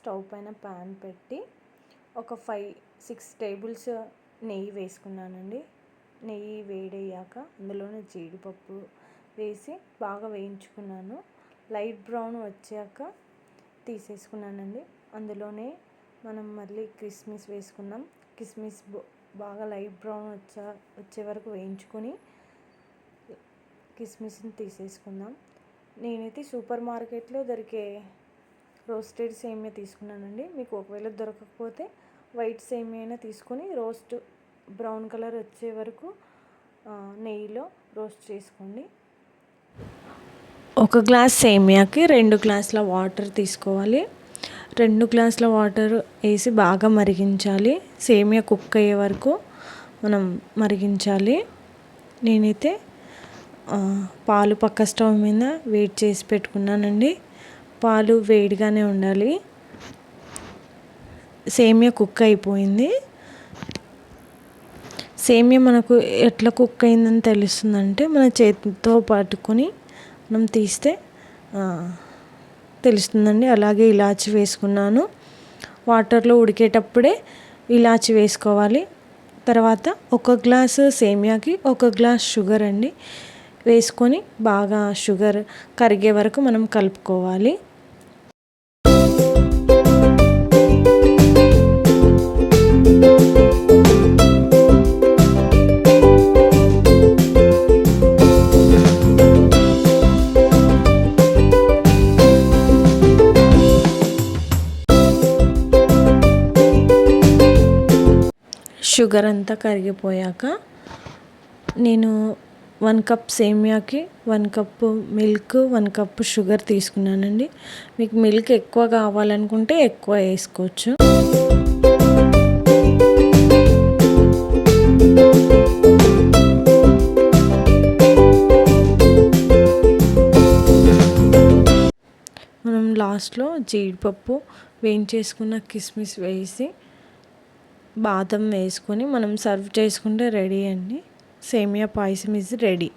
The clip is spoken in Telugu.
స్టవ్ పైన ప్యాన్ పెట్టి ఒక ఫైవ్ సిక్స్ టేబుల్స్ నెయ్యి వేసుకున్నానండి. నెయ్యి వేడయ్యాక అందులోనే జీడిపప్పు వేసి బాగా వేయించుకున్నాను. లైట్ బ్రౌన్ వచ్చాక తీసేసుకున్నానండి. అందులోనే మనం మళ్ళీ కిస్మిస్ వేసుకున్నాం. కిస్మిస్ బాగా లైట్ బ్రౌన్ వచ్చా వచ్చే వరకు వేయించుకొని కిస్మిస్ని తీసేసుకుందాం. నేనైతే సూపర్ మార్కెట్లో దొరికే రోస్టెడ్ సేమియా తీసుకున్నానండి. మీకు ఒకవేళ దొరకకపోతే వైట్ సేమియా అయినా తీసుకొని రోస్ట్ బ్రౌన్ కలర్ వచ్చే వరకు నెయ్యిలో రోస్ట్ చేసుకోండి. ఒక గ్లాస్ సేమియాకి రెండు గ్లాసుల వాటర్ తీసుకోవాలి. రెండు గ్లాసుల వాటర్ వేసి బాగా మరిగించాలి. సేమియా కుక్ అయ్యే వరకు మనం మరిగించాలి. నేనైతే పాలు పక్క స్టవ్ మీద వెయిట్ చేసి పెట్టుకున్నానండి. పాలు వేడిగానే ఉండాలి. సేమియా కుక్ అయిపోయింది. సేమియా మనకు ఎట్లా కుక్ అయిందని తెలుస్తుందంటే మన చేతితో పట్టుకొని మనం తీస్తే తెలుస్తుందండి. అలాగే ఇలాచి వేసుకున్నాను. వాటర్లో ఉడికేటప్పుడే ఇలాచి వేసుకోవాలి. తర్వాత ఒక గ్లాసు సేమియాకి ఒక గ్లాస్ షుగర్ అండి. వేసుకొని బాగా షుగర్ కరిగే వరకు మనం కలుపుకోవాలి. షుగర్ అంతా కరిగిపోయాక నేను one cup సేమియాకి one cup milk one cup sugar తీసుకున్నానండి. మీకు మిల్క్ ఎక్కువ కావాలనుకుంటే ఎక్కువ వేసుకోవచ్చు. మనం లాస్ట్లో జీడిపప్పు వేయించేసుకున్న కిస్మిస్ వేసి బాదం వేసుకొని మనం సర్వ్ చేసుకుంటే రెడీ అండి. సేమియా పాయసం ఇస్ రెడీ